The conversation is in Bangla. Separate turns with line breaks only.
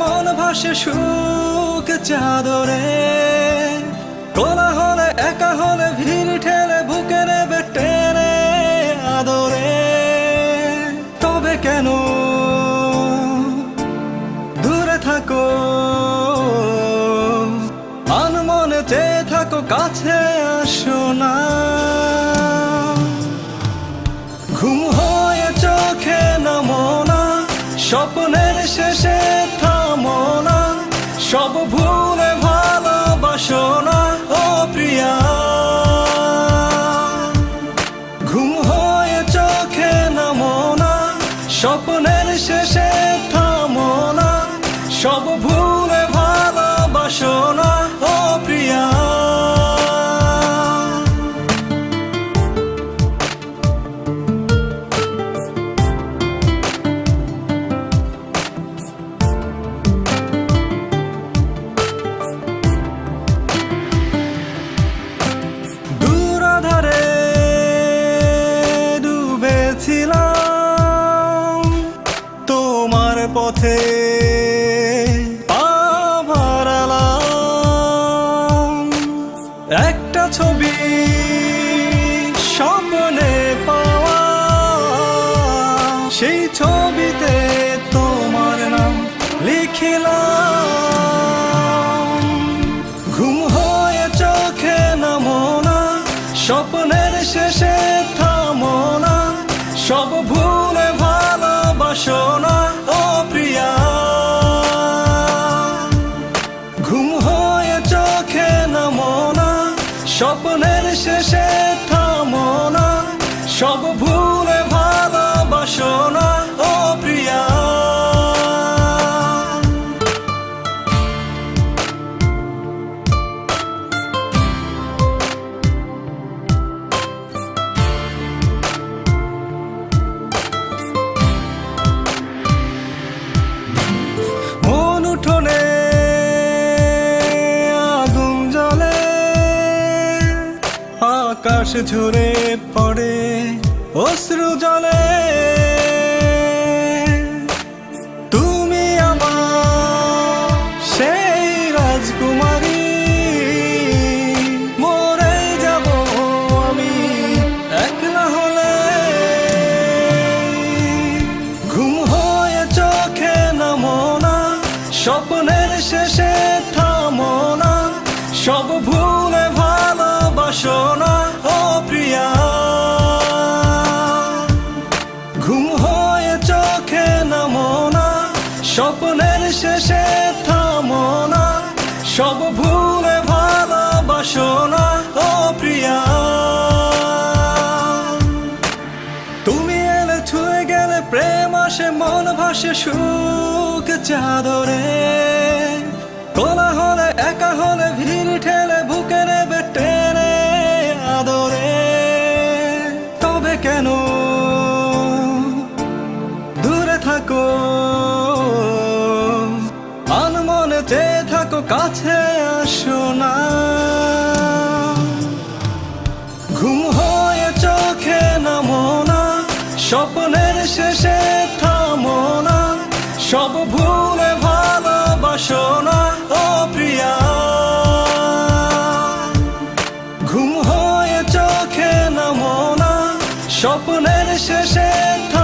মন ভাসে, সুখ চাদরে। কোলা হলে একা হলে ভিড় ঠেলে, বুকে নেবে টেনে আদরে। তবে কেন দূরে থাকো? আনমনে চেয়ে থাকো, কাছে আসো না। ঘুম হয়ে চোখে নামো স্বপ্নের শেষে স্বপ্নের শেষে থামো না। সব ভুলে ভালোবাসো না। পথে একটা ছবি স্বপ্নে পাওয়া। সেই ছবিতে তোমার নাম লিখিলাম। ঘুম হয়ে চোখে নামো না স্বপ্নের স্বপ্নের শেষে থামো না। সব ভুলে ভালোবাসো না। আকাশ ঝরে পড়ে অশ্রু জলে তুমি আমার সেই রাজকুমারী। মরে যাব আমি একলা হলে। ঘুম হয়ে চোখে নামো না স্বপ্নের শেষে থামো না, সব স্বপ্নের শেষে থামো না, সব ভুলে ভালোবাসো না ও প্রিয়া। তুমি এলে ছুঁয়ে গেলে প্রেম আসে, মন ভাসে, সুখ চাদরে। কোলা হলে একা হলে ভিড় ঠেলে, বুকে নেবে টেনে আদরে। তবে কেন কাছে আসো না। ঘুম হয়ে চোখে নামো না, স্বপ্নের শেষে থামো না, সব ভুলে ভালোবাসো না, ও প্রিয়া। ঘুম হয়ে চোখে নামো না, স্বপ্নের শেষে থামো